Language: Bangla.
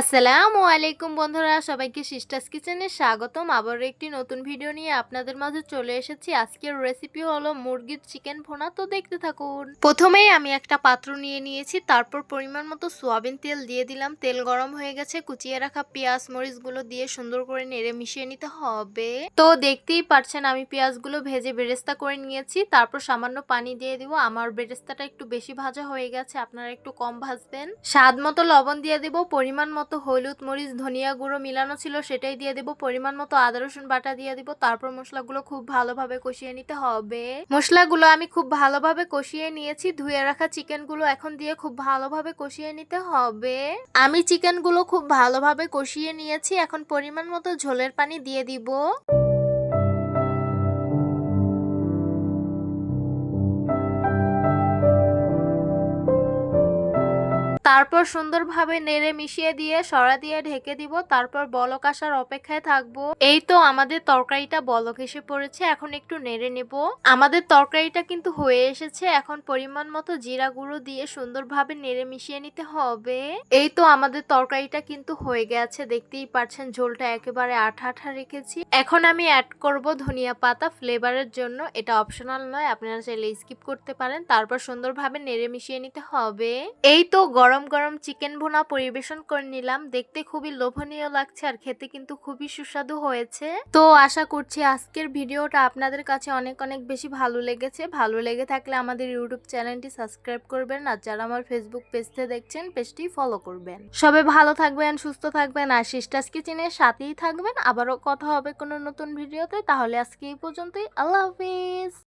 আসসালামু আলাইকুম বন্ধুরা, সবাইকে সিস্টার্স কিচেনে স্বাগতম। আবার একটি নতুন ভিডিও নিয়ে আপনাদের মাঝে চলে এসেছি। আজকের রেসিপি হলো মুরগির চিকেন ভোনা। তো দেখতে থাকুন। প্রথমেই আমি একটা পাত্র নিয়ে নিয়েছি, তারপর পরিমাণ মতো সোয়াবিন তেল দিয়ে দিলাম। তেল গরম হয়ে গেছে, কুচিয়ে রাখা পেঁয়াজ মরিচগুলো দিয়ে সুন্দর করে নেড়ে মিশিয়ে নিতে হবে। তো দেখতেই পারছেন, আমি পেঁয়াজগুলো ভেজে বেরেস্তা করে নিয়েছি। তারপর সামান্য পানি দিয়ে দিব। আমার বেরেস্তাটা একটু বেশি ভাজা হয়ে গেছে, আপনারা একটু কম ভাজবেন। স্বাদ মতো লবণ দিয়ে দিব, পরিমাণ মতো হলুদ, মরিচ, ধনিয়া গুঁড়ো মিলানো ছিল, সেটাই দিয়ে দেবো। পরিমাণ মতো আদা, রসুন বাটা দিয়ে দিব। তারপর মশলাগুলো খুব ভালোভাবে কষিয়ে নিতে হবে। মশলাগুলো আমি খুব ভালোভাবে কষিয়ে নিয়েছি। ধুয়ে রাখা চিকেনগুলো এখন দিয়ে খুব ভালোভাবে কষিয়ে নিতে হবে। আমি চিকেনগুলো খুব ভালোভাবে কষিয়ে নিয়েছি। এখন পরিমাণ মতো ঝোলের পানি দিয়ে দিব। তারপর সুন্দরভাবে নেড়ে মিশিয়ে দিয়ে সরা দিয়ে ঢেকে দিব। তারপর বলক আসার অপেক্ষায় থাকব। এই তো আমাদের তরকারিটা বলক এসে পড়েছে, এখন একটু নেড়ে নেব। আমাদের তরকারিটা কিন্তু হয়ে এসেছে, এখন পরিমাণ মতো জিরা গুঁড়ো দিয়ে সুন্দরভাবে নেড়ে মিশিয়ে নিতে হবে। এই তো আমাদের তরকারিটা কিন্তু হয়ে গেছে, দেখতেই পাচ্ছেন ঝোলটা একেবারে আঠা আঠা রেখেছি। এখন আমি অ্যাড করব ধনিয়া পাতা ফ্লেভারের জন্য, এটা অপশনাল নয়, আপনারা চাইলে স্কিপ করতে পারেন। তারপর সুন্দরভাবে নেড়ে মিশিয়ে নিতে হবে। এই তো গরম গরম চিকেন ভোনা পরিবেশন করে নিলাম। দেখতে খুবই লোভনীয় লাগছে আর খেতে কিন্তু খুবই সুস্বাদু হয়েছে। তো আশা করছি আজকের ভিডিওটা আপনাদের কাছে অনেক অনেক বেশি ভালো লেগেছে। ভালো লেগে থাকলে আমাদের ইউটিউব চ্যানেলটি সাবস্ক্রাইব করবেন আর যারা আমার ফেসবুক পেজতে দেখছেন পেজটি ফলো করবেন। সবাই ভালো থাকবেন, সুস্থ থাকবেন আর সিস্টার্স কিচেনের সাথেই থাকবেন। আবারও কথা হবে কোনো নতুন ভিডিওতে। তাহলে আজকে এই পর্যন্তই। আল্লাহ হাফিজ।